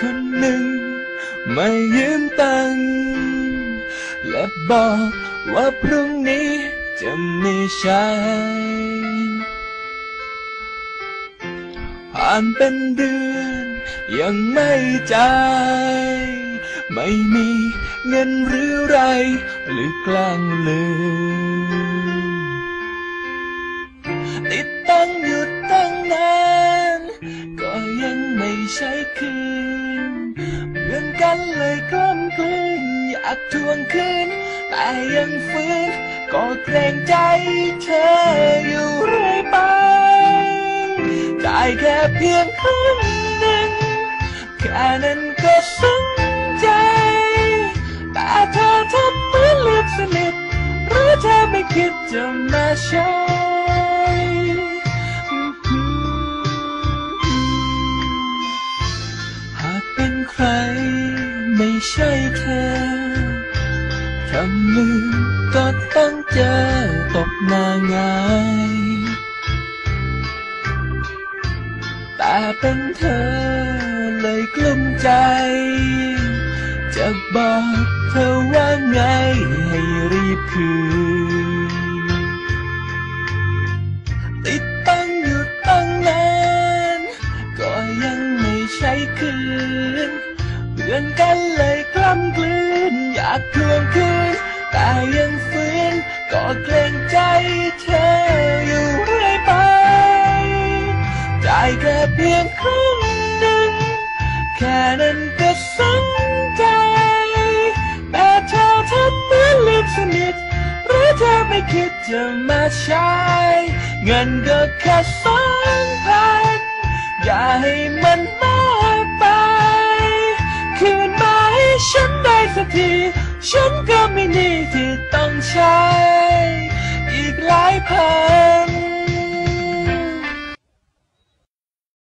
คนหนึ่ง มายืมตังค์และบอกว่าพรุ่งนี้จะไม่ใช้ผ่านเป็นเดือนยังไม่จ่าย ไม่มีเงินหรือไร หรือกลางลืมติดตั้งอยู่ กันเลยกล้ำกลืนอยากทวงคืน แต่ยังฝืนก็เกรงใจเธออยู่เรื่อยไปจ่ายแค่เพียงครึ่งหนึ่งแค่นั้นก็ซึ้งใจ แต่เธอทำเหมือนเลือกสนิทหรือเธอไม่คิดจะมาใช้ ใช่เธอทำมือก็ตั้งเจอตกหน้าง่ายแต่เป็นเธอเลยกลุ้มใจ จะบอกเธอว่าไงให้รีบคืน ติดตั้งอยู่ตั้งนาน ก็ยังไม่ใช้คืน เพื่อนกันเลยกล้ำกลืน อยากทวงคืน แต่ยังฝืนก็เกรงใจเธออยู่เรื่อยไปจ่ายแค่เพียงครึ่งหนึ่ง แค่นั้นก็ซึ้งใจ แต่เธอทำเหมือนเลือกสนิทหรือเธอไม่คิดจะมาใช้ เงินก็แค่สองพันอย่าให้มัน ที ฉันก็ไม่นี่ที่ต้องใช้